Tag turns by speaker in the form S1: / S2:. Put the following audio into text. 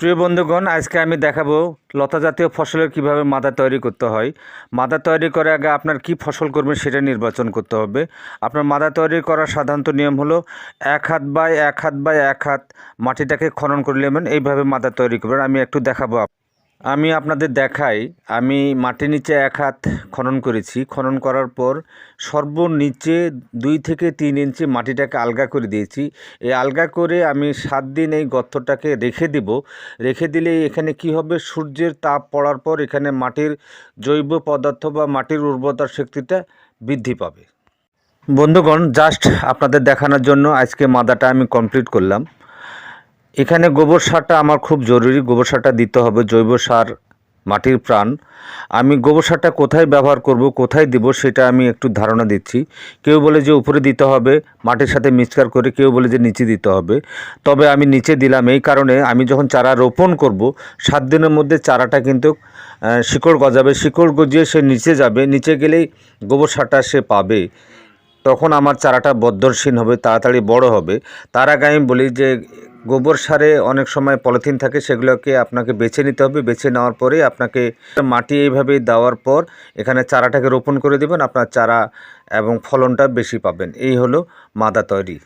S1: প্রিয় বন্ধুগণ, আজকে আমি দেখাবো লতা জাতীয় ফসলের কীভাবে মাদা তৈরি করতে হয়। মাদা তৈরি করে আগে আপনার কি ফসল করবেন সেটা নির্বাচন করতে হবে। আপনার মাদা তৈরি করার সাধারণত নিয়ম হলো এক হাত বাই এক হাত বাই এক হাত মাটিটাকে খনন করে নেবেন, এইভাবে মাদা তৈরি করবেন। আমি একটু দেখাবো আমি আপনাদের দেখাই, আমি মাটির নিচে এক হাত খনন করেছি। খনন করার পর সর্বনিচে দুই থেকে তিন ইঞ্চি মাটিটাকে আলগা করে দিয়েছি। এই আলগা করে আমি সাত দিন এই গর্তটাকে রেখে দিব। রেখে দিলে এখানে কি হবে? সূর্যের তাপ পড়ার পর এখানে মাটির জৈব পদার্থ বা মাটির উর্বরতার শক্তিটা বৃদ্ধি পাবে। বন্ধুগণ জাস্ট আপনাদের দেখানোর জন্য আজকে মাদাটা আমি কমপ্লিট করলাম। এখানে গোবর সারটা আমার খুব জরুরি, গোবর সারটা দিতে হবে, জৈব সার, মাটির প্রাণ। আমি গোবর সারটা কোথায় ব্যবহার করব, কোথায় দিব সেটা আমি একটু ধারণা দিচ্ছি। কেউ বলে যে উপরে দিতে হবে, মাটির সাথে মিক্সচার করে কেউ বলে যে নিচে দিতে হবে। তবে আমি নিচে দিলাম, এই কারণে আমি যখন চারা রোপণ করব, সাত দিনের মধ্যে চারাটা কিন্তু শিকড় গজাবে। শিকড় গজিয়ে সে নিচে যাবে, নিচে গেলেই গোবর সারটা সে পাবে। তখন আমার চারাটা বদ্ধরসীন হবে, তাড়াতাড়ি বড় হবে। তার আগে আমি বলি যে গোবর সারে অনেক সময় পলিথিন থাকে, সেগুলোকে আপনাকে বেছে নিতে হবে। বেছে নেওয়ার পরে আপনাকে মাটি এইভাবে দেওয়ার পর এখানে চারাটাকে রোপণ করে দেবেন। আপনার চারা এবং ফলনটা বেশি পাবেন। এই হলো মাদা তৈরি।